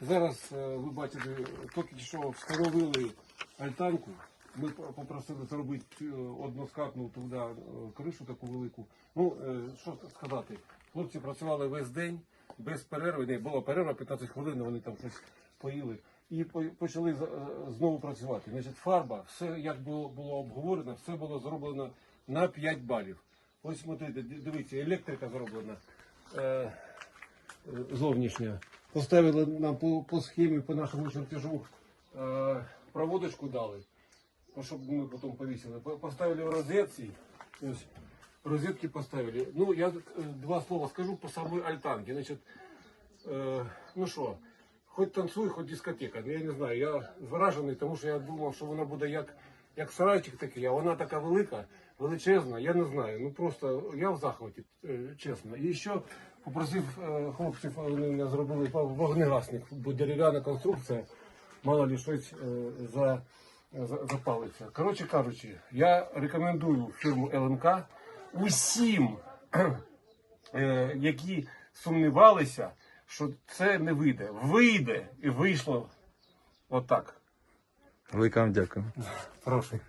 Зараз е, ви бачите, тільки що встановили альтанку. Ми попросили зробити е, односкатну туди е, кришу таку велику. Ну, що сказати, хлопці працювали весь день без перерви. Не було перерва 15 хвилин, вони там щось поїли. І почали знову працювати. Значить, фарба, все як було, було обговорено, все було зроблено на 5 балів. Ось смотрите, дивіться, електрика зроблена. Зовнішня. Поставили нам по, по схемі, по нашому чертежу е, проводочку дали, ну, щоб ми потім повісили. Поставили в розетці. Ось, розетки поставили. Ну, я е, два слова скажу по самой альтанке. Значить, е, ну що, хоч танцуй, хоч дискотека. Ну, Я не знаю, я вражений, тому що я думав, що вона буде як, як сарайчик такий, а вона така велика, величезна, я не знаю. Ну просто я в захваті, е, чесно. І ще попросив е, хлопців, вони мене зробили вогнегасник, бо дерев'яна конструкція, мало ли щось е, за, за, запалиться. Коротше кажучи, я рекомендую фірму ЛМК усім які сумнівалися, що це не вийде. Вийде і вийшло отак. Велика вам дякую. Прошу.